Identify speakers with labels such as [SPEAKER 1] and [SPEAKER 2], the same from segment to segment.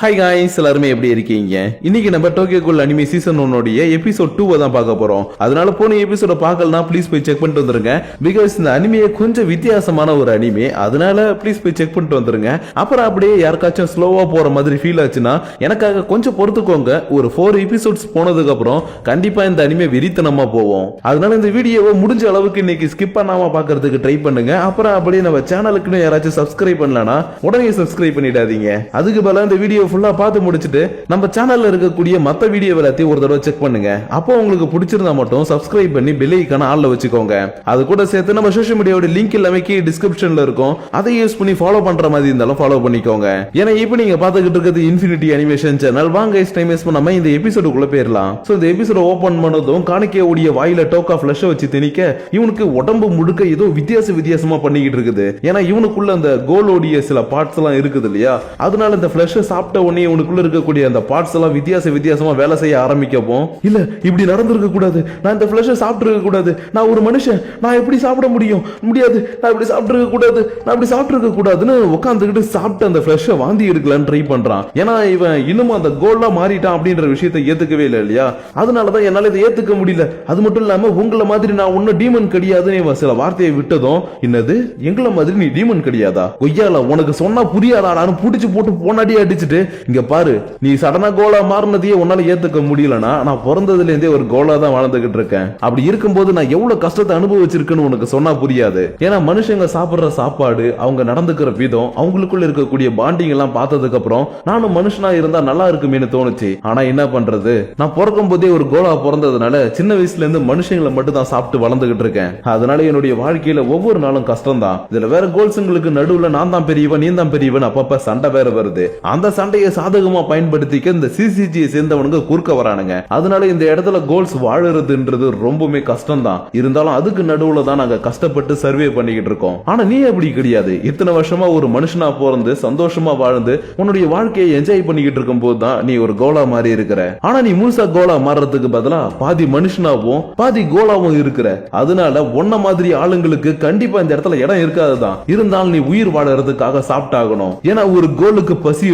[SPEAKER 1] Hi guys எல்லாருமே எப்படி இருக்கீங்க? இன்னைக்கு நம்ம டோக்கியோக்குள் அனிமே சீசன் ஒன்னுடைய எபிசோட் டூவை தான் பார்க்க போறோம். அதனால போன எபிசோட பார்க்கலனா ப்ளீஸ் போய் செக் பண்ணிட்டு வந்துருங்க. பிகாஸ் இந்த அனிமையை கொஞ்சம் வித்தியாசமான ஒரு அனிமே அதனால ப்ளீஸ் போய் செக் பண்ணிட்டு வந்துருங்க. அப்புறம் அப்படியே யாருக்காச்சும் ஸ்லோவா போற மாதிரி ஃபீல் ஆச்சுன்னா எனக்காக கொஞ்சம் பொறுத்துக்கோங்க. ஒரு ஃபோர் எபிசோட்ஸ் போனதுக்கு அப்புறம் கண்டிப்பா இந்த அனிமே வெறித்தனமா போவோம். அதனால இந்த வீடியோவை முடிஞ்ச அளவுக்கு இன்னைக்கு ஸ்கிப் பண்ணாம பாக்குறதுக்கு ட்ரை பண்ணுங்க. அப்புறம் அப்படியே நம்ம சேனலுக்குன்னு யாராச்சும் சப்ஸ்கிரைப் பண்ணலனா உடனே சப்ஸ்கிரைப் பண்ணிடாதீங்க. அதுக்கு பதிலாக இந்த வீடியோ ஃபுல்லா பார்த்து முடிச்சுட்டு நம்ம சேனல்ல இருக்கக்கூடிய மத்த வீடியோ எல்லாத்தையும் ஒரு தடவை செக் பண்ணுங்க. அப்போ உங்களுக்கு பிடிச்சிருந்தா மட்டும் சப்ஸ்கிரைப் பண்ணி பெல் ஐக்கான ஆள்ல வச்சுக்கோங்க. அது கூட சேர்த்து நம்ம சோஷியல் மீடியாவோட லிங்க் எல்லாமே கீழே டிஸ்கிரிப்ஷனில் இருக்கும். அதை யூஸ் பண்ணி ஃபாலோ பண்ற மாதிரி இருந்தாலும் ஃபாலோ பண்ணிக்கோங்க. ஏன்னா இப்போ நீங்க பார்த்துக்கிட்டு இருக்கிறது இன்ஃபினிட்டி அனிமேஷன் சேனல் வாங்க டைம் வேஸ்ட் இந்த எபிசோடுக்குள்ள போயிடலாம். ஸோ இந்த எபிசோட ஓபன் பண்ணதும் காணிக்கையோடைய வாயில டோக்கா ஃபிளஷ் வச்சு திணிக்க இவனுக்கு உடம்பு முழுக்க ஏதோ வித்தியாச வித்தியாசமா பண்ணிக்கிட்டு இருக்குது. ஏன்னா இவனுக்குள்ள அந்த கோலோடைய சில பார்ட்ஸ் எல்லாம் இருக்குது இல்லையா? அதனால இந்த ஃபிளஷ் சாப்பிட்டு உடனே உனக்குள்ள இருக்கக்கூடிய அந்த பார்ட்ஸ் எல்லாம் வித்தியாச வித்தியாசமா வேலை செய்ய ஆரம்பிக்கப்போம் இல்ல இப்படி நடந்திருக்க கூடாது. நான் இந்த ஃபிளஷ் சாப்பிட்டுருக்க கூடாது. நான் ஒரு மனுஷன். நான் எப்படி சாப்பிட முடியும்? முடியாது. நான் இப்படி சாப்பிட்டு கூடாது. நான் இப்படி சாப்பிட்டுருக்க கூடாதுன்னு உட்காந்துக்கிட்டு சாப்பிட்டு அந்த ஃபிளஷை வாந்தி எடுக்கலான்னு ட்ரை பண்றான். ஏன்னா இவன் இன்னும் அந்த கோல்லா மாறிட்டான் அப்படின்ற விஷயத்த ஏத்துக்கவே இல்லை இல்லையா? அதனாலதான் என்னால இதை ஏத்துக்க முடியல. அது மட்டும் இல்லாம உங்களை மாதிரி நான் ஒன்னும் டீமன் கிடையாதுன்னு இவன் சில வார்த்தையை விட்டதும் என்னது? எங்களை மாதிரி நீ டீமன் கிடையாதா? கொய்யால உனக்கு சொன்னா புரியாதா நான் புடிச்சு போட்டு போனாடி அடிச்சுட்டு இங்க பாரு நீ சடனா கோலா மாறினதையே உன்னால ஏத்துக்க முடியலனா நான் பிறந்ததுல இருந்தே ஒரு கோலா தான் வாழ்ந்துகிட்டு இருக்கேன். அப்படி இருக்கும்போது நான் எவ்வளவு கஷ்டத்தை அனுபவிச்சிருக்கேன்னு உனக்கு சொன்னா புரியாது. ஏன்னா மனுஷங்க சாப்பிடுற சாப்பாடு அவங்க நடந்துக்கிற விதம் அவங்களுக்குள்ள இருக்கக்கூடிய பாண்டிங் எல்லாம் பார்த்ததுக்கு அப்புறம் நானும் மனுஷனா இருந்தா நல்லா இருக்குமேனு தோணுச்சு. ஆனா என்ன பண்றது? நான் பிறக்கும் போதே ஒரு கோலா பிறந்ததுனால சின்ன வயசுல இருந்து மனுஷங்களை மட்டும் தான் சாப்பிட்டு வளர்ந்துகிட்டு இருக்கேன். அதனால என்னுடைய வாழ்க்கையில ஒவ்வொரு நாளும் கஷ்டம் தான் இதுல வேற கோல்ஸுங்களுக்கு நடுவுல நான் தான் பெரியவன் நீ தான் பெரியவன் அப்பப்ப சண்டை வேற வருது. அந்த சண்டை சண்டையை சாதகமா பயன்படுத்திக்க இந்த சிசிஜியை சேர்ந்தவனுங்க குறுக்க வரானுங்க. அதனால இந்த இடத்துல கோல்ஸ் வாழறதுன்றது ரொம்பவுமே கஷ்டம் தான் இருந்தாலும் அதுக்கு நடுவுல தான் நாங்க கஷ்டப்பட்டு சர்வே பண்ணிக்கிட்டு இருக்கோம். ஆனா நீ அப்படி கிடையாது. இத்தனை வருஷமா ஒரு மனுஷனா பிறந்து சந்தோஷமா வாழ்ந்து உன்னுடைய வாழ்க்கையை என்ஜாய் பண்ணிக்கிட்டு இருக்கும் போது தான் நீ ஒரு கோலா மாதிரி இருக்கிற. ஆனா நீ முழுசா கோலா மாறுறதுக்கு பதிலா பாதி மனுஷனாவும் பாதி கோலாவும் இருக்கிற. அதனால உன்ன மாதிரி ஆளுங்களுக்கு கண்டிப்பா இந்த இடத்துல இடம் இருக்காதுதான். இருந்தாலும் நீ உயிர் வாழறதுக்காக சாப்பிட்டாகணும். ஏன்னா ஒரு கோலுக்கு பசி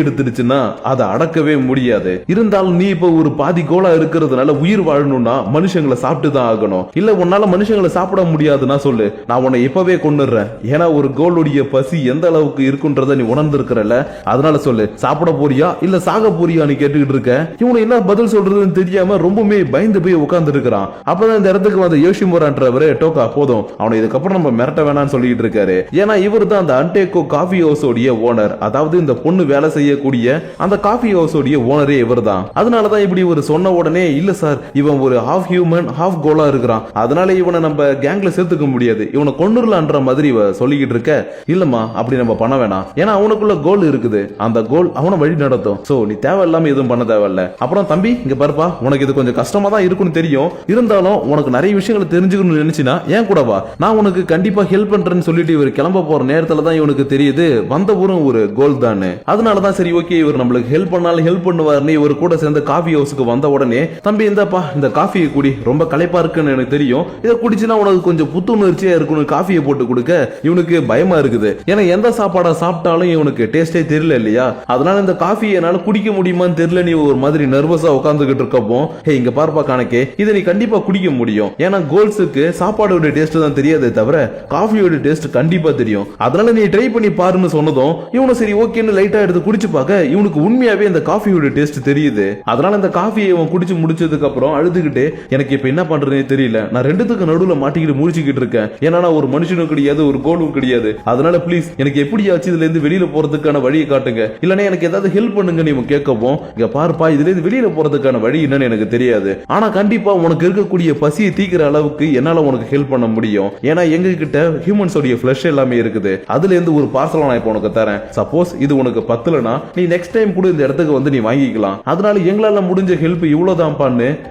[SPEAKER 1] இருந்துச்சுன்னா அதை அடக்கவே முடியாது. இருந்தாலும் நீ இப்ப ஒரு பாதி கோலா இருக்கிறதுனால உயிர் வாழணும்னா மனுஷங்களை சாப்பிட்டு தான் ஆகணும். இல்ல உன்னால மனுஷங்களை சாப்பிட முடியாதுன்னா சொல்லு. நான் உன்னை இப்பவே கொண்டுடுறேன் ஏன்னா ஒரு கோலுடைய பசி எந்த அளவுக்கு இருக்குன்றத நீ உணர்ந்திருக்கிறல்ல? அதனால சொல்லு. சாப்பிட போறியா? இல்ல சாக போறியான்னு கேட்டுக்கிட்டு இருக்க? இவனு என்ன பதில் சொல்றதுன்னு தெரியாம ரொம்பவுமே பயந்து போய் உட்கார்ந்து இருக்கிறான் அப்பதான் இந்த இடத்துக்கு வந்த யோசிமுரான்றவரு டோக்கா போதும். அவனை இதுக்கப்புறம் நம்ம மிரட்ட வேணாம்னு சொல்லிட்டு இருக்காரு. ஏன்னா இவர் தான் அந்த அன்டேகோ காஃபி ஹவுஸோடைய ஓனர் அதாவது இந்த பொண்ணு வேலை செய்யக்கூடிய அந்த காஃபி ஹவுஸோடைய ஓனரே இவர் தான் அதனாலதான் இப்படி ஒரு சொன்ன உடனே இல்ல சார் இவன் ஒரு ஹாஃப் ஹியூமன் ஹாஃப் கோலா இருக்கிறான். அதனால இவனை நம்ம கேங்ல சேர்த்துக்க முடியாது. இவனை கொண்டுடலான்ற மாதிரி இவ சொல்லிக்கிட்டு இருக்க இல்லம்மா அப்படி நம்ம பண்ண வேணாம். ஏன்னா அவனுக்குள்ள கோல் இருக்குது. அந்த கோல் அவனை வழி நடத்தும். சோ நீ தேவையில்லாம எதுவும் பண்ண தேவையில்ல. அப்புறம் தம்பி இங்க பாருப்பா உனக்கு இது கொஞ்சம் கஷ்டமா தான் இருக்கும்னு தெரியும். இருந்தாலும் உனக்கு நிறைய விஷயங்களை தெரிஞ்சுக்கணும்னு நினைச்சினா ஏன் கூட வா. நான் உனக்கு கண்டிப்பா ஹெல்ப் பண்றேன்னு சொல்லிட்டு இவர் கிளம்ப போற நேரத்துல தான் இவனுக்கு தெரியுது. வந்த ஊரும் ஒரு கோல் தான் அதனாலதான் சரி ஓகே இவர் நம்மளுக்கு ஹெல்ப் பண்ணாலும் ஹெல்ப் பண்ணுவாருன்னு இவர் கூட சேர்ந்து காஃபி ஹவுஸுக்கு வந்த உடனே தம்பி இந்தப்பா இந்த காஃபியை குடி. ரொம்ப களைப்பா இருக்குன்னு எனக்கு தெரியும். இதை குடிச்சுனா உனக்கு கொஞ்சம் புத்துணர்ச்சியா இருக்கும்னு காஃபியை போட்டு கொடுக்க இவனுக்கு பயமா இருக்குது. ஏன்னா எந்த சாப்பாடா சாப்பிட்டாலும் இவனுக்கு டேஸ்டே தெரியல இல்லையா? அதனால இந்த காஃபி என்னால குடிக்க முடியுமான்னு தெரியல நீ ஒரு மாதிரி நர்வஸா உட்காந்துக்கிட்டு இருக்கப்போ ஹே இங்க பார்ப்பா கணக்கே இதை நீ கண்டிப்பா குடிக்க முடியும். ஏன்னா கோல்ஸுக்கு சாப்பாடோட டேஸ்ட் தான் தெரியாதே தவிர காஃபியோட டேஸ்ட் கண்டிப்பா தெரியும். அதனால நீ ட்ரை பண்ணி பாருன்னு சொன்னதும் இவனும் சரி ஓகேன்னு லைட்டா எடுத்து குடிச்சு பார்க்க இவனுக்கு உண்மையாவே இந்த காஃபியோட டேஸ்ட் தெரியுது. அதனால இந்த காஃபியை இவன் குடிச்சு முடிச்சதுக்கு அப்புறம் அழுதுகிட்டு எனக்கு இப்ப என்ன பண்றதுனே தெரியல. நான் ரெண்டுத்துக்கு நடுவுல மாட்டிக்கிட்டு முடிச்சுக்கிட்டு இருக்கேன். ஏன்னா நான் ஒரு மனுஷனும் கிடையாது ஒரு கோலும் கிடையாது. அதனால ப்ளீஸ் எனக்கு எப்படியாச்சும் இதுல இருந்து வெளியில போறதுக்கான வழியை காட்டுங்க. இல்லனா எனக்கு ஏதாவது ஹெல்ப் பண்ணுங்க நீ கேட்கவும் இங்க பாருப்பா இதுல இருந்து வெளியில போறதுக்கான வழி என்னன்னு எனக்கு தெரியாது. ஆனா கண்டிப்பா உனக்கு இருக்கக்கூடிய பசியை தீக்கிற அளவுக்கு என்னால உனக்கு ஹெல்ப் பண்ண முடியும். ஏன்னா எங்க கிட்ட ஹியூமன்ஸோடைய ஃபிளஷ் எல்லாமே இருக்குது. அதுல இருந்து ஒரு பார்சல் நான் இப்போ உனக்கு தரேன். சப்போஸ் இது உனக்கு பத்தலனா நீ நெக்ஸ்ட் டைம் கூட இந்த இடத்துக்கு வந்து நீ வாங்கிக்கலாம். அதனால எங்களால முடிஞ்ச ஹெல்ப் இவ்வளவுதான்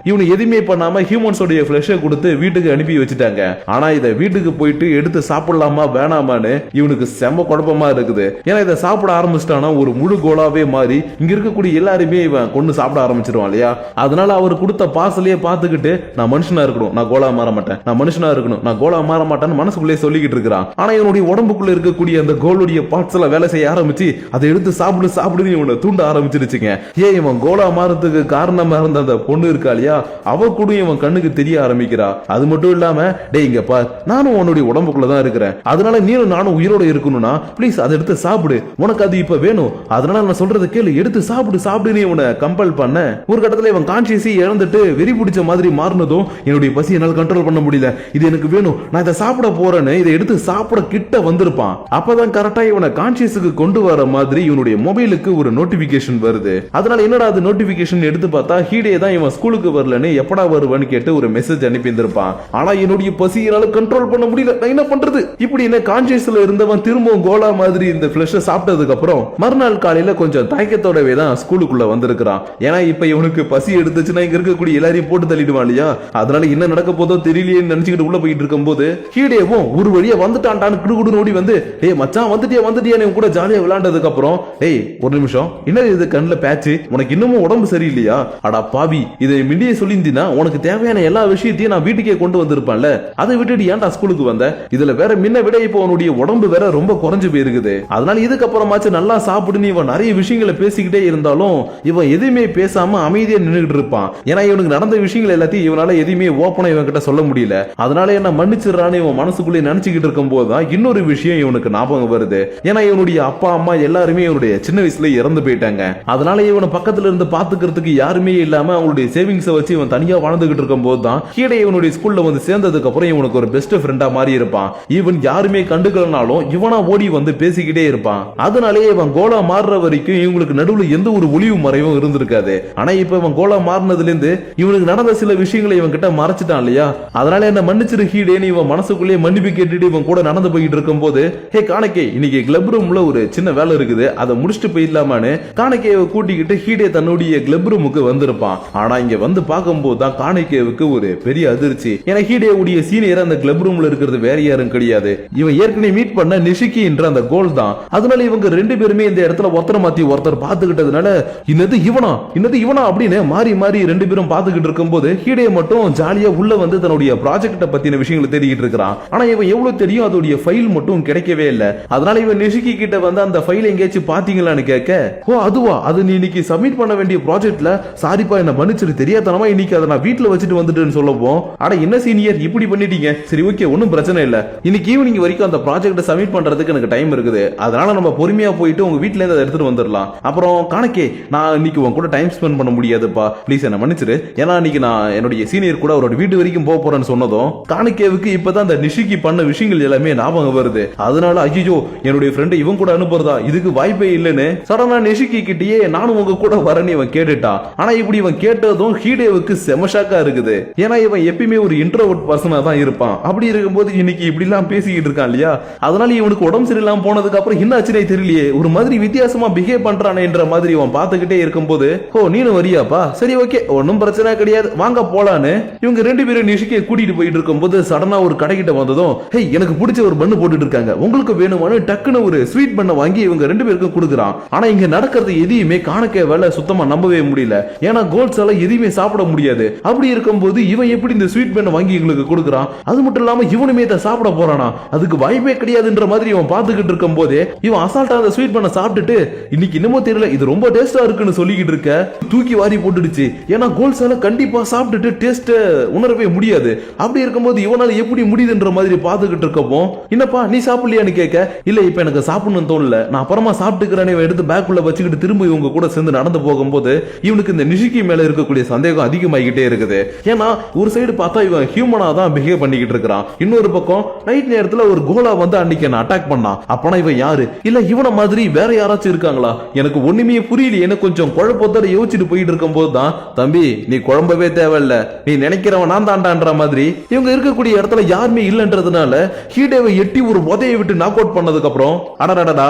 [SPEAKER 1] இவனு எதுவுமே பண்ணாம ஹியூமன்ஸோடைய ஃபிளஷை கொடுத்து வீட்டுக்கு அனுப்பி வச்சுட்டாங்க. ஆனா இதை வீட்டுக்கு போயிட்டு எடுத்து சாப்பிடலாமா வேணாமான்னு இவனுக்கு செம்ம குழப்பமா இருக்குது. ஏன்னா இதை சாப்பிட ஆரம்பிச்சிட்டானா ஒரு முழு கோலாவே மாறி இங்க இருக்கக்கூடிய எல்லாருமே இவன் கொண்டு சாப்பிட ஆரம்பிச்சிருவான் இல்லையா? அதனால அவர் கொடுத்த பாசலையே பார்த்துக்கிட்டு நான் மனுஷனா இருக்கணும் நான் கோலா மாற மாட்டேன் நான் மனுஷனா இருக்கணும் நான் கோலா மாற மாட்டேன்னு மனசுக்குள்ளே சொல்லிக்கிட்டு இருக்கிறான். ஆனா இவனுடைய உடம்புக்குள்ள இருக்கக்கூடிய அந்த கோலுடைய பார்ட்ஸ் எல்லாம் வேலை செய்ய ஆரம்பிச்சு அதை எடுத்து சாப்பிடு சாப்பிடுன்னு இவனை தூண்ட ஆரம்பிச்சிருச்சுங்க. ஏன் இவன் கோலா மாறதுக்கு காரணமா இருந்த அந்த பொண்ணு இருக்கா இல்லையா? அவ கூட இவன் கண்ணுக்கு தெரிய ஆரம்பிக்கிறா. அது மட்டும் இல்லாம டேய் இங்க பார். நானும் உன்னுடைய உடம்புக்குள்ள தான் இருக்கிறேன். அதனால நீனும் நானும் உயிரோட இருக்கணும்னா ப்ளீஸ் அதை எடுத்து சாப்பிடு. உனக்கு அது இப்ப வேணும். அதனால நான் சொல்றதை கேளு. எடுத்து சாப்பிடு சாப்பிடுன்னு இவனை கம்பல் பண்ண. ஒரு கட்டத்துல இவன் கான்சியஸை இழந்துட்டு வெறி பிடிச்ச மாதிரி மாறினதும் என்னுடைய பசி என்னால் கண்ட்ரோல் பண்ண முடியல. இது எனக்கு வேணும். நான் இதை சாப்பிட போறேன்னு இதை எடுத்து சாப்பிட கிட்ட வந்திருப்பான். அப்பதான் கரெக்டா இவனை கான்சியஸுக்கு கொண்டு வர மாதிரி இவனுடைய மொபைலுக்கு ஒரு நோட்டிபிகேஷன் வருது. அதனால என்னடா அது நோட்டிபிகேஷன் எடுத்து பார்த்தா ஹீடே தான் இவன் ஸ்கூலுக்கு வரலன்னு எப்படா வருவான்னு கேட்டு ஒரு மெசேஜ் அனுப்பி இருந்திருப்பான் ஆனா என்னுடைய பசி என்னால கண்ட்ரோல் பண்ண முடியல. நான் என்ன பண்றது? இப்படி என்ன கான்சியஸ்ல இருந்தவன் திரும்பவும் கோலா மாதிரி இந்த ஃபிளஷ சாப்பிட்டதுக்கு அப்புறம் மறுநாள் காலையில கொஞ்சம் தயக்கத்தோடவே தான் ஸ்கூலுக்குள்ள வந்திருக்கிறான். ஏன்னா இப்ப இவனுக்கு பசி எடுத்துச்சுன்னா இங்க இருக்கக்கூடிய எல்லாரையும் போட்டு தள்ளிடுவான் இல்லையா? அதனால என்ன நடக்க போதோ தெரியலையே நினைச்சுக்கிட்டு உள்ள போயிட்டு இருக்கும்போது ஹீடேவும் ஒரு வழியா வந்துட்டான்டான்னு குடுகுடு ஓடி வந்து டேய் மச்சான் வந்துட்டியா வந்துட்டியா கூட ஜாலியா விளையாண்டதுக்கு அப்புறம் டேய் ஒரு நிமிஷம் என்ன இது கண்ணில் பேச்சு உனக்கு இன்னமும் உடம்பு சரியில்லையா? அடா பாவி இதை மிண்டியே சொல்லியிருந்தீனா உனக்கு தேவையான எல்லா விஷயத்தையும் நான் வீட்டுக்கே கொண்டு வந்திருப்பேன்ல. அதை விட்டுட்டு ஏன்டா ஸ்கூலுக்கு வந்த? இதுல வேற முன்ன விட இப்போ உன்னுடைய உடம்பு வேற ரொம்ப குறைஞ்சு போயிருக்குது. அதனால இதுக்கப்புறமாச்சும் நல்லா சாப்பிடுன்னு இவன் நிறைய விஷயங்களை பேசிக்கிட்டே இருந்தாலும் இவன் எதுவுமே பேசாம அமைதியா நின்றுட்டு இருப்பான். ஏன்னா இவனுக்கு நடந்த விஷயங்கள் எல்லாத்தையும் இவனால எதுவுமே ஓப்பனா இவன் கிட்ட சொல்ல முடியல. அதனால என்ன மன்னிச்சிடறான்னு இவன் மனசுக்குள்ளே நினைச்சுக்கிட்டு இருக்கும் போதுதான் இன்னொரு விஷயம் இவனுக்கு ஞாபகம் வருது. ஏன்னா இவனுடைய அப்பா அம்மா எல்லாருமே இவனுடைய சின்ன வயசுல இறந்து போயிட்டாங்க. அதனால இவனை பக்கத்துல இருந்து பாத்துக்கிறதுக்கு யாருமே இல்லாம அவங்களுடைய சேவிங்ஸை வச்சு இவன் தனியா வாழ்ந்துகிட்டு இருக்கும் போது தான் கீழே இவனுடைய ஸ்கூல்ல வந்து சேர்ந்ததுக்கு அப்புறம் இவனுக்கு ஒரு பெஸ்ட் ஃப்ரெண்டா மாறி இருப்பான். இவன் யாருமே கண்டுக்கலனாலும் இவனா ஓடி வந்து பேசிக்கிட்டே இருப்பான். அதனாலேயே இவன் கோலா மாறுற வரைக்கும் இவங்களுக்கு நடுவுல எந்த ஒரு ஒளிவு மறைவும் இருந்திருக்காது. ஆனா இப்ப இவன் கோலா மாறினதுல இருந்து இவனுக்கு நடந்த சில விஷயங்களை இவன் கிட்ட மறைச்சிட்டான் இல்லையா? அதனால என்ன மன்னிச்சிரு ஹீடேன்னு இவன் மனசுக்குள்ளேயே மன்னிப்பு கேட்டுட்டு இவன் கூட நடந்து போயிட்டு இருக்கும் போது ஹே காணக்கே இன்னைக்கு கிளப் ரூம்ல ஒரு சின்ன வேலை இருக்குது. அதை முடிச்சுட்டு போயிடலாமான்னு காணக்கேவை கூட்டிக்கிட்டு ஹீடே தன்னுடைய கிளப் ரூமுக்கு வந்திருப்பான். ஆனா இங்க வந்து பார்க்கும்போது தான் காணக்கேவுக்கு ஒரு பெரிய அதிர்ச்சி. ஏன்னா ஹீடே உடைய சீனியர் அந்த கிளப் ரூம்ல இருக்கிறது வேற யாரும் கிடையாது. இவன் ஏற்கனவே மீட் பண்ண நிஷிகி என்ற அந்த கோல் தான். அதனால இவங்க ரெண்டு பேருமே இந்த இடத்துல ஒருத்தர் மாத்தி ஒருத்தர் பார்த்துக்கிட்டதுனால இன்னது இவனா? இன்னது இவனா? அப்படின்னு மாறி மாறி ரெண்டு பேரும் பார்த்துக்கிட்டு இருக்கும்போது ஹீடே மட்டும் ஜாலியா உள்ள வந்து தன்னுடைய ப்ராஜெக்ட பத்தின விஷயங்களை தேடிக்கிட்டு இருக்கிறான். ஆனா இவன் எவ்வளவு தெரியும்? அதோடைய ஃபைல் மட்டும் கிடைக்கவே இல்ல. அதனால இவன் நிஷிகி கிட்ட வந்து அந்த ஃபைல் எங்கேயாச்சும் பாத்தீங்களான்னு கேட்க ஓ அதுவா? அது நீ இன்னைக்கு சப்மிட் பண்ண வேண்டிய ப்ராஜெக்ட்ல சாரிப்பா என்ன மன்னிச்சிரு. தெரியாதனமா இன்னைக்கு அதை நான் வீட்ல வச்சுட்டு வந்துட்டேன்னு சொல்லவும். அட என்ன சீனியர் இப்படி பண்ணிட்டீங்க. சரி ஓகே ஒன்றும் பிரச்சனை இல்ல. இன்னைக்கு ஈவினிங் வரைக்கும் அந்த ப்ராஜெக்ட் சப்மிட் பண்றதுக்கு எனக்கு டைம் இருக்குது. அதனால நம்ம பொறுமையா போயிட்டு உங்க வீட்ல இருந்து அதை எடுத்துட்டு வந்துடலாம். அப்புறம் கணக்கே நான் இன்னைக்கு உன் கூட டைம் ஸ்பெண்ட் பண்ண முடியாதுப்பா. ப்ளீஸ் என்ன மன்னிச்சிரு. ஏன்னா இன்னைக்கு நான் என்னுடைய சீனியர் கூட அவரோட வீட்டு வரைக்கும் போக போறேன்னு சொன்னதும் காணிக்கேவுக்கு இப்பதான் அந்த நிஷிக்கு பண்ண விஷயங்கள் எல்லாமே ஞாபகம் வருது. அதனால ஐயோ என்னுடைய ஃப்ரெண்டு இவன் கூட அனுப்புறதா? இதுக்கு வாய்ப்பே இல்லைன்னு சடனா நிஷிக்கு கிட்டயே நானும் உங்க கூட வரேன்னு இவன் கேட்டுட்டான் ஆனா இப்படி இவன் கேட்டதும் ஹீடேவுக்கு செமஷாக்கா இருக்குது. ஏன்னா இவன் எப்பயுமே ஒரு இன்ட்ரோவர்ட் பர்சனா தான் இருப்பான். அப்படி இருக்கும்போது இன்னைக்கு இப்படி எல்லாம் பேசிக்கிட்டு இருக்கான் இல்லையா? அதனால இவனுக்கு உடம்பு சரியில்லாம போனதுக்கு அப்புறம் என்ன ஆச்சுனே தெரியலையே. ஒரு மாதிரி வித்தியாசமா பிஹேவ் பண்றானேன்ற மாதிரி இவன் பார்த்துக்கிட்டே இருக்கும்போது ஓ நீனும் வரியாப்பா? சரி ஓகே. ஒன்னும் பிரச்சனை கிடையாது. வாங்க போலான்னு. இவங்க ரெண்டு பேரும் நிஷிக்கை கூட்டிட்டு போயிட்டு இருக்கும்போது சடனா ஒரு கடைக்கிட்ட வந்ததும் ஹே எனக்கு பிடிச்ச ஒரு பண்ணு போட்டுட்டு இருக்காங்க. உங்களுக்கு வேணுமானு டக்குன்னு ஒரு ஸ்வீட் பண்ண வாங்கி இவங்க ரெண்டு பேருக்கும் கொடுக்குறான். ஆனா இங்க நடக்கிறது எதையுமே காணக்க வேலை சுத்தமா நம்பவே முடியல. ஏன்னா கோல்ட்ஸ் எல்லாம் எதையுமே சாப்பிட முடியாது. அப்படி இருக்கும்போது இவன் எப்படி இந்த ஸ்வீட் பண்ண வாங்கி எங்களுக்கு கொடுக்குறான்? அது மட்டும் இல்லாம இவனுமே இதை சாப்பிட போறானா? அதுக்கு வாய்ப்பே கிடையாதுன்ற மாதிரி இவன் பார்த்துக்கிட்டு இருக்கும் போதே இவன் அசால்ட்டா அந்த ஸ்வீட் பண்ண சாப்பிட்டுட்டு இன்னைக்கு என்னமோ தெரியல இது ரொம்ப டேஸ்டா இருக்குன்னு சொல்லிக்கிட்டு இருக்க தூக்கி வாரி போட்டுடுச்சு. ஏன்னா கோல்ட்ஸ் எல்லாம் கண்டிப்பா சாப்பிட்டுட்டு டேஸ்ட உணரவே முடியாது. அப்படி இருக்கும்போது இவனால எப்படி முடியுதுன்ற மாதிரி பார்த்துக்கிட்டு இருக்கப்போ என்னப்பா நீ சாப்பிடலையான்னு கேட்க இல்ல இப்ப எனக்கு சாப்பிடணும்னு தோணல. நான் அப்புறமா சாப்பிட்டுக்கிறேன்னு இவன் எடுத்து பேக்குள்ள வச்சுக்கிட்டு திரும்ப இவங்க கூட சேர்ந்து நடந்து போகும்போது இவனுக்கு இந்த நிஷிக்கு மேல இருக்கக்கூடிய சந்தேகம் அதிகமாகிக்கிட்டே இருக்குது. ஏன்னா ஒரு சைடு பார்த்தா இவன் ஹியூமனா தான் பிஹேவ் பண்ணிக்கிட்டு இருக்கிறான். இன்னொரு பக்கம் நைட் நேரத்துல ஒரு கோலா வந்து அன்னைக்கு என்ன அட்டாக் பண்ணான். அப்பனா இவன் யாரு? இல்ல இவன மாதிரி வேற யாராச்சும் இருக்காங்களா? எனக்கு ஒண்ணுமே புரியல எனக்கு கொஞ்சம் குழப்பத்தோட யோசிச்சுட்டு போயிட்டு இருக்கும் போது தான் தம்பி நீ குழம்பவே தேவையில்ல. நீ நினைக்கிறவன் நான் தாண்டான்ற மாதிரி. இவங்க இருக்கக்கூடிய இடத்துல யாருமே இல்லைன்றதுனால ஹீடேவை எட்டி ஒரு உதையை விட்டு நாக் அவுட் பண்ணதுக்கு அப்புறம் அடடடா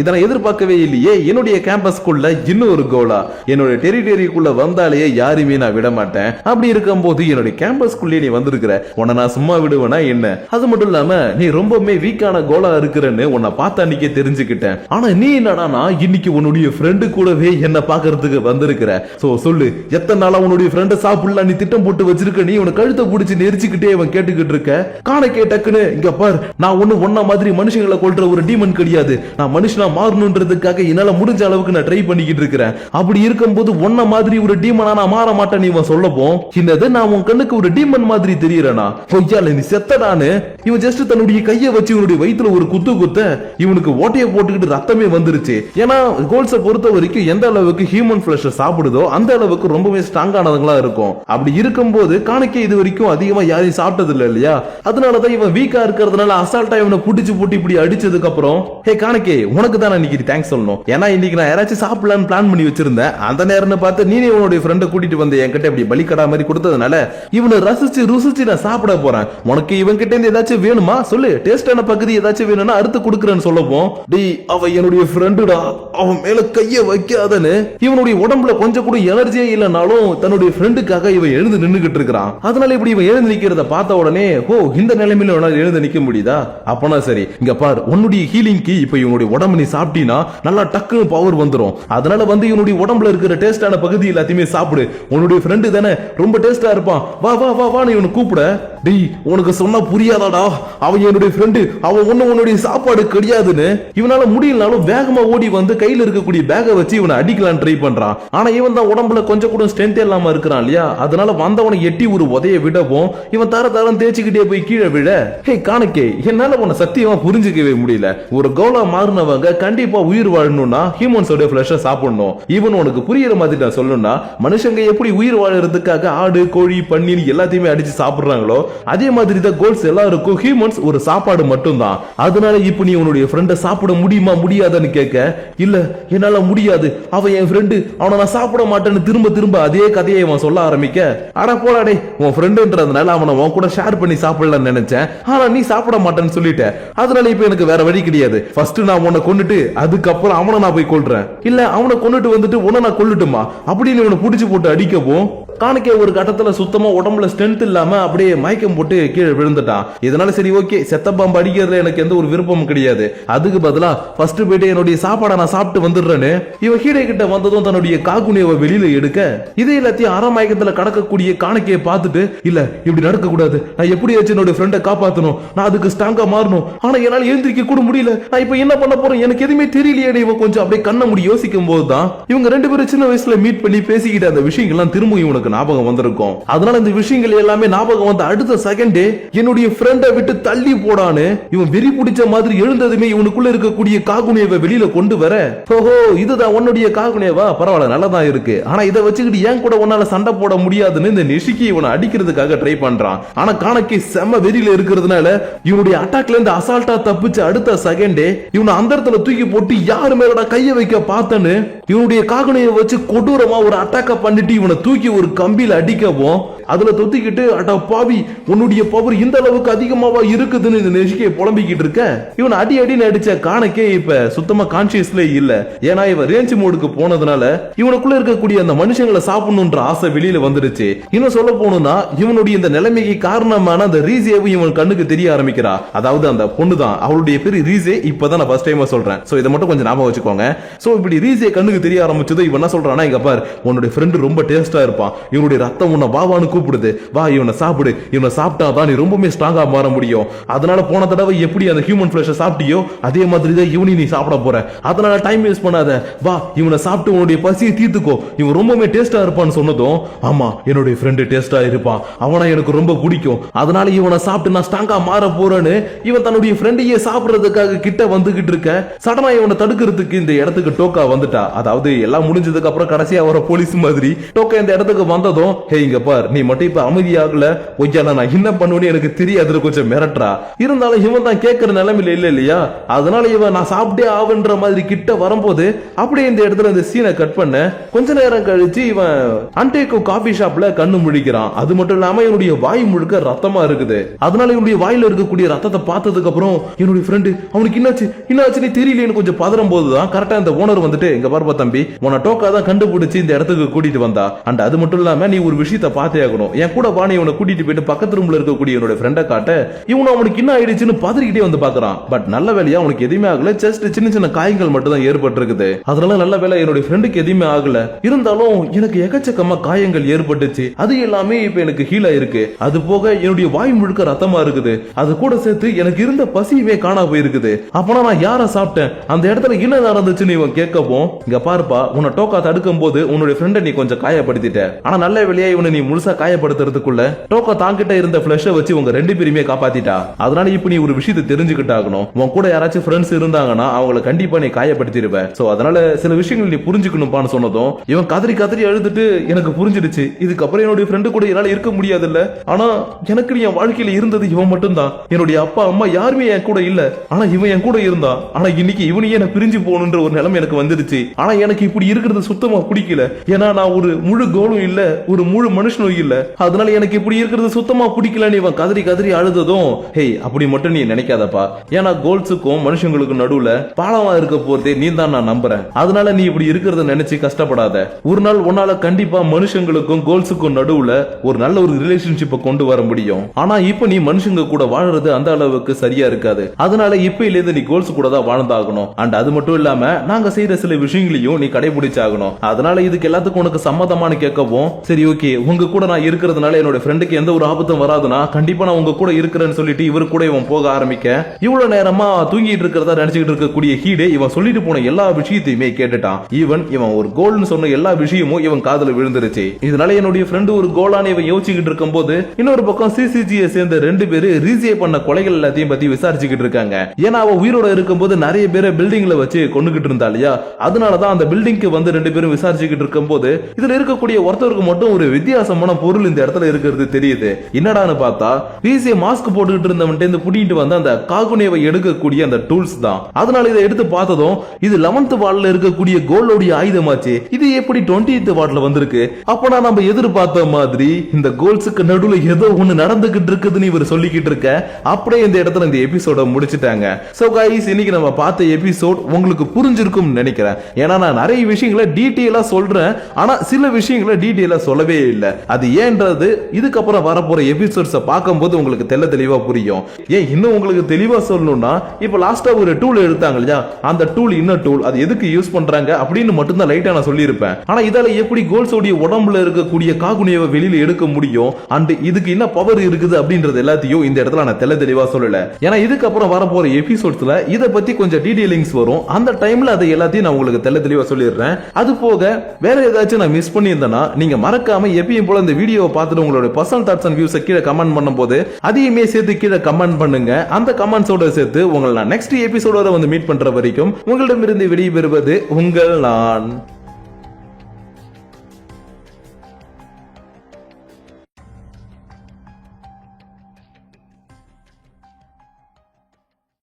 [SPEAKER 1] இதை நான் எதிர்பார்க்கவே இல்லையே என்னுடைய கேம்பஸ்குள்ள இன்னும் ஒரு கோலா. என்னோட டெரிட்டரிக்குள்ள வந்தாலே யாருமே நான் விட மாட்டேன் அப்படி இருக்கும்போது என்னுடைய கேம்பஸ்குள்ளே நீ வந்திருக்கிற. உன்னை நான் சும்மா விடுவேனா என்ன? அது மட்டும் இல்லாம நீ ரொம்பவுமே வீக்கான கோலா இருக்கிறன்னு உன்னை பார்த்த அன்னைக்கே தெரிஞ்சுக்கிட்டேன். ஆனா நீ என்னடானா இன்னைக்கு உன்னுடைய ஃப்ரெண்டு கூடவே என்ன பாக்குறதுக்கு வந்திருக்கிற. சோ சொல்லு எத்தனை நாளா உன்னுடைய ஃப்ரெண்ட சாப்பிடலாம் நீ திட்டம் போட்டு வச்சிருக்க நீ உன கழுத்தை பிடிச்சி நெரிச்சுக்கிட்டே இவன் கேட்டுக்கிட்டு இருக்க. காணக்கே டக்குன்னு இங்க பார் நான் ஒண்ணு ஒன்னா மாதிரி மனுஷங்களை கொல்ற ஒரு டீமன் கிடையாது. நான் மனுஷனா மாறணுன்றதுக்காக என்னால முடிஞ்ச அளவுக்கு நான் ட்ரை பண்ணிக்கிட்டு இருக்கிறேன். அப்படி இருக்கும்போது உன்ன மாதிரி ஒரு டீமனா நான் மாற மாட்டேன் இவன் சொல்லப்போம் என்னது நான் உன் கண்ணுக்கு ஒரு டீமன் மாதிரி தெரியறனா? பொய்யால நீ செத்தடான்னு இவன் ஜஸ்ட் தன்னுடைய கையை வச்சு இவனுடைய வயித்துல ஒரு குத்து குத்த இவனுக்கு ஓட்டைய போட்டுக்கிட்டு ரத்தமே வந்துருச்சு. ஏன்னா கோல்ஸை பொறுத்த வரைக்கும் எந்த அளவுக்கு ஹியூமன் ஃபிளஷ சாப்பிடுதோ அந்த அளவுக்கு ரொம்பவே ஸ்ட்ராங்கானவங்களா இருக்கும். அப்படி இருக்கும்போது காணிக்கை இது வரைக்கும் அதிகமா யாரையும் சாப்பிட்டது இல்ல இல்லையா? அதனாலதான் இவன் வீக்கா இருக்கிறதுனால அசால்ட்டா இவனை புடிச்சு போட்டு இப்படி அடிச்சதுக்கு அப்புறம் ஹே காணிக்கை உனக்கு தான் நான் இன்னைக்கு தேங்க்ஸ் சொல்லணும். ஏன்னா இன்னைக்கு நான் யாராச்சும் சாப்பிடலான்னு பிளான் பண்ணி வச்சிருந்தேன். அந்த நேரம்னு பார்த்து நீனே உன்னுடைய ஃப்ரெண்டை கூட்டிட்டு வந்து என்கிட்ட இப்படி பலிக்கடா மாதிரி கொடுத்ததுனால இவனை ரசிச்சு ருசிச்சு நான் சாப்பிட போறேன். உனக்கு இவன்கிட்ட இருந்து ஏதாச்சும் வேணுமா? சொல்லு. டேஸ்டான பகுதி ஏதாச்சும் வேணும்னா அறுத்து கொடுக்குறேன்னு சொல்லப்போம் டி அவ என்னுடைய ஃப்ரெண்டுடா அவன் மேல கைய வைக்காதன்னு. இவனுடைய உடம்புல கொஞ்சம் கூட எனர்ஜியே இல்லைனாலும் தன்னுடைய ஃப்ரெண்டுக்காக இவன் எழுந்து நின்னுகிட்டு இருக்கிறான். அதனால இப்படி இவன் எழுந்து நிக்கிறத பார்த்த உடனே ஓ இந்த நிலைமையில உன்னால எழுந்து நிக்க முடியுதா? அப்பனா சரி. இங்க பார் உன்னுடைய ஹீலிங்க்கு இப்ப இவனுடைய உடம்பு நீ சாப்பிட்டீனா நல்லா டக்கு டக்குன்னு பவர் வந்துரும். அதனால வந்து இவனுடைய உடம்புல இருக்கிற டேஸ்டான பகுதி எல்லாத்தையுமே சாப்பிடு. உன்னுடைய ஃப்ரெண்டு தானே ரொம்ப டேஸ்டா இருப்பான். வா வா வா வான்னு இவனை கூப்பிட டேய் உனக்கு சொன்னா புரியாதாடா. அவன் என்னுடைய ஃப்ரெண்டு அவன் ஒன்னும் உன்னுடைய சாப்பாடு கிடையாதுன்னு. இவனால முடியலனாலும் வேகமா ஓடி வந்து கையில இருக்கக்கூடிய பேக வச்சு இவனை அடிக்கலாம் ட்ரை பண்றான். ஆனா இவன் தான் உடம்புல கொஞ்சம் கூட ஸ்ட்ரென்த் இல்லாம இருக்கிறான் இல்லையா? அதனால வந்தவனை எட்டி ஒரு உதைய விடவும் இவன் தர தரம் தேய்ச்சிக்கிட்டே போய் கீழே விழ ஹே காணக்கே என்னால உன்னை சத்தியமா புரிஞ்சுக்கவே முடியல. ஒரு கோலா மாறினவங்க கண்டிப்பா உயிர் வாழணும்னா ஹியூமன்ஸோட ஃபிளஷை சாப்பிடணும். ஈவன் உனக்கு புரியுற மாதிரி நான் சொல்லணும்னா மனுஷங்க எப்படி உயிர் வாழறதுக்காக ஆடு கோழி பன்னீர் எல்லாத்தையுமே அடிச்சு சாப்பிடுறாங்களோ அதே மாதிரி தான் கோல்ஸ் எல்லாருக்கும் ஹியூமன்ஸ் ஒரு சாப்பாடு மட்டும்தான். அதனால இப்போ நீ உன்னுடைய ஃப்ரெண்டை சாப்பிட முடியுமா முடியாதான்னு கேட்க இல்ல என்னால முடியாது. அவன் என் ஃப்ரெண்டு அவனை நான் சாப்பிட மாட்டேன்னு திரும்ப திரும்ப அதே கதையை அவன் சொல்ல ஆரம்பிக்க அட போலாடே உன் ஃப்ரெண்டுன்றதுனால அவனை உன் கூட ஷேர் பண்ணி சாப்பிடலாம்னு நினைச்சேன். ஆனா நீ சாப்பிட மாட்டேன்னு சொல்லிட்ட. அதனால இப்போ எனக்கு வேற வழி கிடையாது. ஃபர்ஸ்ட் நான் உன்னை கொண்டுட்டு அதுக்கப்புறம் அவனை நான் போய் கொள்றேன் இல்ல அவனை கொண்டுட்டு வந்துட்டு உன்னை நான் கொல்லுட்டுமா? அப்படின்னு இவனை புடிச்சு போட்டு அடிக்கவும் காணிக்க ஒரு கட்டத்துல சுத்தமா உடம்புல ஸ்ட்ரென்த் இல்லாம அப்படியே மயக்கம் போட்டு கீழே விழுந்துட்டான். இதனால சரி ஓகே செத்த பாம்பு அடிக்கிறதுல எனக்கு எந்த ஒரு விருப்பமும் கிடையாது. அதுக்கு பதிலா ஃபர்ஸ்ட் போயிட்டு என்னுடைய சாப்பாடை நான் சாப்பிட்டு வந்துடுறேன்னு இவன் கீழே கிட்ட வந்ததும் தன்னுடைய காக்குனியவை வெளியில எடுக்க இது எல்லாத்தையும் அற மயக்கத்துல கடக்கக்கூடிய காணிக்கையை பார்த்துட்டு இல்ல இப்படி நடக்க கூடாது நான் எப்படியாச்சும் என்னோட ஃப்ரெண்டை காப்பாத்தணும். நான் அதுக்கு ஸ்ட்ராங்கா மாறணும். ஆனா என்னால எழுந்திரிக்க கூட முடியல. நான் இப்ப என்ன பண்ண போறேன்? எனக்கு எதுவுமே தெரியலையே இவன் கொஞ்சம் கொஞ்சம் அப்படியே கண்ண முடி யோசிக்கும் போதுதான் இவங்க ரெண்டு பேரும் சின்ன வயசுல மீட் பண்ணி பேசிக்கிட்ட அந்த விஷயங்கள்லாம் திரும்ப இவனுக்கு ஞாபகம் வந்திருக்கும். அதனால இந்த விஷயங்கள் எல்லாமே ஞாபகம் வந்த அடுத்த செகண்டே என்னுடைய ஃப்ரெண்டை விட்டு தள்ளி போடான்னு இவன் வெறி பிடிச்ச மாதிரி எழுந்ததுமே இவனுக்குள்ள இருக்கக்கூடிய காகுனியவை வெளியில கொண்டு வர ஓஹோ இதுதான் உன்னுடைய காகுனியவா? பரவாயில்ல நல்லதா இருக்கு. ஆனா இதை வச்சுக்கிட்டு ஏன் கூட உன்னால சண்டை போட முடியாதுன்னு இந்த நிஷிக்கு இவனை அடிக்கிறதுக்காக ட்ரை பண்றான். ஆனா காணக்கி செம்ம வெறியில இருக்கிறதுனால இவனுடைய அட்டாக்ல இருந்து அசால்ட்டா தப்பிச்சு அடுத்த செகண்டே இவனை அந்த இடத்துல தூக்கி போட்டு யாரு மேலடா கையை வைக்க பார்த்தன்னு இவனுடைய காகனையை வச்சு கொடூரமா ஒரு அட்டாக்க பண்ணிட்டு இவனை தூக்கி ஒரு கம்பியில் அடிக்கவும் அதுல தொத்திக்கிட்டு அட்டா பாவி உன்னுடைய பவர் இந்த அளவுக்கு அதிகமாவா இருக்குதுன்னு இந்த நெஷிக்கையை புலம்பிக்கிட்டு இருக்க? இவன் அடி அடின்னு அடிச்ச காணக்கே இப்ப சுத்தமா கான்சியஸ்ல இல்ல. ஏன்னா இவன் ரேஞ்ச் மோடுக்கு போனதுனால இவனுக்குள்ள இருக்கக்கூடிய அந்த மனுஷங்களை சாப்பிடணுன்ற ஆசை வெளியில வந்துருச்சு. இன்னும் சொல்ல போகணும்னா இவனுடைய இந்த நிலைமைக்கு காரணமான அந்த ரீசேவும் இவன் கண்ணுக்கு தெரிய ஆரம்பிக்கிறா. அதாவது அந்த பொண்ணு தான் அவளுடைய பேரு ரீசே. இப்பதான் நான் ஃபர்ஸ்ட் டைம் சொல்றேன். சோ இதை மட்டும் கொஞ்சம் ஞாபகம் வச்சுக்கோங்க. சோ இப்படி ரீசே கண்ணுக்கு தெரிய ஆரம்பிச்சது இவன் என்ன சொல்றானா இங்க பார் உன்னுடைய ஃப்ரெண்டு ரொம்ப டேஸ்டா இருப்பான். இவனுடைய ரத்தம் உன்னை பாவானுக்கு கூப்பிடுது. வா இவனை சாப்பிடு. இவனை சாப்பிட்டா தான் நீ ரொம்பவுமே ஸ்ட்ராங்கா மாற முடியும். அதனால போன தடவை எப்படி அந்த ஹியூமன் ஃபிளஷ சாப்பிட்டியோ அதே மாதிரி தான் இவனையும் நீ சாப்பிட போற. அதனால டைம் வேஸ்ட் பண்ணாத. வா இவனை சாப்பிட்டு உன்னுடைய பசியை தீர்த்துக்கோ. இவன் ரொம்பவுமே டேஸ்டா இருப்பான்னு சொன்னதும் ஆமா என்னுடைய ஃப்ரெண்டு டேஸ்டா இருப்பான். அவனை எனக்கு ரொம்ப பிடிக்கும். அதனால இவனை சாப்பிட்டு நான் ஸ்ட்ராங்கா மாற போறேன்னு இவன் தன்னுடைய ஃப்ரெண்டையே சாப்பிடுறதுக்காக கிட்ட வந்துகிட்டு இருக்க சடனா இவனை தடுக்கிறதுக்கு இந்த இடத்துக்கு டோக்கா வந்துட்டா. அதாவது எல்லாம் முடிஞ்சதுக்கு அப்புறம் கடைசியா வர போலீஸ் மாதிரி டோக்கா இந்த இடத்துக்கு வந்ததும் ஹே இங்க பார் நீ மட்டும் இப்ப அமைதியாகல ஒய்யால நான் என்ன பண்ணுவேன்னு எனக்கு தெரியாது கொஞ்சம் மிரட்டுறா. இருந்தாலும் இவன் தான் கேட்கற நிலைமையில இல்ல இல்லையா? அதனால இவன் நான் சாப்பிட்டே ஆவுன்ற மாதிரி கிட்ட வரும்போது அப்படியே இந்த இடத்துல இந்த சீனை கட் பண்ண கொஞ்ச நேரம் கழிச்சு இவன் அன்டேக்கோ காஃபி ஷாப்ல கண்ணு முழிக்கிறான். அது மட்டும் இல்லாம இவனுடைய வாய் முழுக்க ரத்தமா இருக்குது. அதனால இவனுடைய வாயில இருக்கக்கூடிய ரத்தத்தை பார்த்ததுக்கு அப்புறம் என்னுடைய ஃப்ரெண்டு அவனுக்கு என்னாச்சு? என்னாச்சுன்னு தெரியலன்னு கொஞ்சம் பதறும் போதுதான் கரெக்டா இந்த ஓனர் வந்துட்டு இங்க பாருப்பா தம்பி உன டோக்கா தான் கண்டுபிடிச்சு இந்த இடத்துக்கு கூட்டிட்டு வந்தா. அண்ட் அது மட்டும் இல்லாம நீ ஒரு விஷயத்த பார்த்தே இருக்கணும் என் கூட வாணி இவனை கூட்டிட்டு போயிட்டு பக்கத்து ரூம்ல இருக்கக்கூடிய என்னோட ஃப்ரெண்டை காட்ட இவன் அவனுக்கு என்ன ஆயிடுச்சுன்னு பதறிக்கிட்டே வந்து பாக்குறான் பட் நல்ல வேலையா அவனுக்கு எதுவுமே ஆகல. ஜஸ்ட் சின்ன சின்ன காயங்கள் மட்டும் தான் ஏற்பட்டிருக்குது. அதனால நல்ல வேலை என்னோட ஃப்ரெண்டுக்கு எதுவுமே ஆகல. இருந்தாலும் எனக்கு எக்கச்சக்கமா காயங்கள் ஏற்பட்டுச்சு. அது எல்லாமே இப்ப எனக்கு ஹீல் ஆயிருக்கு. அது போக என்னுடைய வாய் முழுக்க ரத்தமா இருக்குது. அது கூட சேர்த்து எனக்கு இருந்த பசியுமே காணா போயிருக்குது. அப்பனா நான் யார சாப்பிட்டேன்? அந்த இடத்துல என்ன நடந்துச்சுன்னு இவன் கேட்கவும் இங்க பாருப்பா உன்னை டோக்கா தடுக்கும் போது உன்னுடைய ஃப்ரெண்டை நீ கொஞ்சம் காயப்படுத்திட்ட. ஆனா நல்ல வேலையா இவனை நீ முழுசா காயப்படுத்துறதுக்குள்ள டோக்கோ தாங்கிட்ட இருந்த பிளஷ வச்சு உங்க ரெண்டு பேருமே காப்பாத்திட்டா? அதனால இப்ப நீ ஒரு விஷயத்தை தெரிஞ்சுக்கிட்டாகணும். உன் கூட யாராச்சும் ஃப்ரெண்ட்ஸ் இருந்தாங்கன்னா அவங்கள கண்டிப்பா நீ காயப்படுத்திருவ சோ அதனால சில விஷயங்கள் நீ புரிஞ்சுக்கணும்பான்னு சொன்னதும் இவன் கதறி கதறி அழுதுட்டு எனக்கு புரிஞ்சிடுச்சு. இதுக்கப்புறம் என்னுடைய ஃப்ரெண்டு கூட என்னால இருக்க முடியாதுல்ல. ஆனா எனக்கு என் வாழ்க்கையில இருந்தது இவன் மட்டும்தான். என்னுடைய அப்பா அம்மா யாருமே என் கூட இல்ல. ஆனா இவன் என் கூட இருந்தான் ஆனா இன்னைக்கு இவனையே எனக்கு பிரிஞ்சு போகணுன்ற ஒரு நிலைமை எனக்கு வந்துருச்சு ஆனா எனக்கு இப்படி இருக்கிறது சுத்தமா பிடிக்கல. ஏன்னா நான் ஒரு முழு கோலும் இல்ல ஒரு முழு மனுஷனும் இல்ல. அதனால எனக்கு இப்படி இருக்கிறது சுத்தமா பிடிக்கலன்னு இவன் கதறி கதறி அழுததும் ஹேய் அப்படி மட்டும் நீ நினைக்காதப்பா. ஏன்னா கோல்ஸுக்கும் மனுஷங்களுக்கும் நடுவுல பாலமா இருக்க போறதே நீ தான் நான் நம்புறேன். அதனால நீ இப்படி இருக்கிறத நினைச்சு கஷ்டப்படாத. ஒரு நாள் உன்னால கண்டிப்பா மனுஷங்களுக்கும் கோல்ஸுக்கும் நடுவுல ஒரு நல்ல ஒரு ரிலேஷன்ஷிப்பை கொண்டு வர முடியும். ஆனா இப்ப நீ மனுஷங்க கூட வாழறது அந்த அளவுக்கு சரியா இருக்காது. அதனால இப்பையில இருந்து நீ கோல்ஸ் கூட தான் வாழ்ந்தாகணும். அண்ட் அது மட்டும் இல்லாம நாங்க செய்யற சில விஷயங்களையும் நீ கடைபிடிச்சாகணும். அதனால இதுக்கு எல்லாத்துக்கும் உனக்கு சம்மதமானு கேட்கவும் சரி ஓகே உங்க கூட நான் நான் இருக்கிறதுனால என்னோட ஃப்ரெண்டுக்கு எந்த ஒரு ஆபத்தும் வராதுன்னா கண்டிப்பா நான் உங்க கூட இருக்கிறேன்னு சொல்லிட்டு இவரு கூட இவன் போக ஆரம்பிக்க. இவ்வளவு நேரமா தூங்கிட்டு இருக்கிறதா நினைச்சுக்கிட்டு இருக்கக்கூடிய ஹீடே இவன் சொல்லிட்டு போன எல்லா விஷயத்தையுமே கேட்டுட்டான். ஈவன் இவன் ஒரு கோல்னு சொன்ன எல்லா விஷயமும் இவன் காதல விழுந்துருச்சு. இதனால என்னுடைய ஃப்ரெண்டு ஒரு கோலான இவன் யோசிச்சுக்கிட்டு இருக்கும் போது இன்னொரு பக்கம் சிசிஜியை சேர்ந்த ரெண்டு பேரு ரீசியே பண்ண கொலைகள் எல்லாத்தையும் பத்தி விசாரிச்சுக்கிட்டு இருக்காங்க. ஏன்னா அவ உயிரோட இருக்கும்போது நிறைய பேரை பில்டிங்ல வச்சு கொண்டுகிட்டு இருந்தா இல்லையா? அதனாலதான் அந்த பில்டிங்க்கு வந்து ரெண்டு பேரும் விசாரிச்சுக்கிட்டு இருக்கும் போது இதுல இருக்கக்கூடிய ஒருத்தருக்கு மட்டும் ஒரு வித்தியாசமான பொருள் இந்த இடத்துல இருக்கிறது தெரியுது. என்னடான்னு பார்த்தா ரீசிய மாஸ்க் போட்டுக்கிட்டு இருந்தவன்ட்டு இந்த புடிட்டு வந்த அந்த காகுனேவை எடுக்கக்கூடிய அந்த டூல்ஸ் தான். அதனால இதை எடுத்து பார்த்ததும் இது லெவன்த் வார்டில் இருக்கக்கூடிய கோல்டோடைய ஆயுதமாச்சு. இது எப்படி டுவெண்ட்டி வார்டில் வந்திருக்கு? அப்பனா நம்ம எதிர்பார்த்த மாதிரி இந்த கோல்ஸுக்கு நடுவுல ஏதோ ஒண்ணு நடந்துகிட்டு இருக்குதுன்னு இவர் சொல்லிக்கிட்டு இருக்க அப்படியே இந்த இடத்துல இந்த எபிசோட முடிச்சிட்டாங்க. சோ கைஸ் இன்னைக்கு நம்ம பார்த்த எபிசோட் உங்களுக்கு புரிஞ்சிருக்கும் நினைக்கிறேன். ஏன்னா நான் நிறைய விஷயங்களை டீட்டெயிலாக சொல்றேன். ஆனா சில விஷயங்களை டீட்டெயிலாக சொல்லவே இல்லை. அது ஏன்றது? இதுக்கப்புறம் வரப்போற எபிசோட்ஸை பார்க்கும்போது உங்களுக்கு தெல்ல தெளிவா புரியும். ஏன் இன்னும் உங்களுக்கு தெளிவா சொல்லணும்னா இப்ப லாஸ்டா ஒரு டூல் எடுத்தாங்க இல்லையா? அந்த டூல் இன்னும் டூல் அது எதுக்கு யூஸ் பண்றாங்க அப்படின்னு மட்டும் தான் லைட்டா நான் சொல்லியிருப்பேன். ஆனா இதால எப்படி கோல்ஸோடைய உடம்புல இருக்கக்கூடிய காகுனியவை வெளியில எடுக்க முடியும்? அண்ட் இதுக்கு என்ன பவர் இருக்குது அப்படின்றது எல்லாத்தையும் இந்த இடத்துல நான் தெல்ல தெளிவா சொல்லல. ஏன்னா இதுக்கப்புறம் வரப்போற எபிசோட்ஸ்ல இதை பத்தி கொஞ்சம் டீடைலிங்ஸ் வரும். அந்த டைம்ல அதை எல்லாத்தையும் நான் உங்களுக்கு தெல்ல தெளிவா சொல்லிடுறேன். அது போக வேற ஏதாச்சும் நான் மிஸ் பண்ணியிருந்தேன்னா நீங்க மறக்காம எப்பயும் போல இந்த வீடியோவை பார்த்துட்டு உங்களோட பர்சனல் தாட்ஸ் அண்ட் வியூஸை கீழே கமெண்ட் பண்ணும்போது அதையுமே சேர்த்து கீழே கமெண்ட் பண்ணுங்க. அந்த கமெண்ட்ஸோட சேர்த்து உங்களை நான் நெக்ஸ்ட் எபிசோட வந்து மீட் பண்ற வரைக்கும் உங்களிடமிருந்து வெளியே பெறுவது உங்கள் நான்.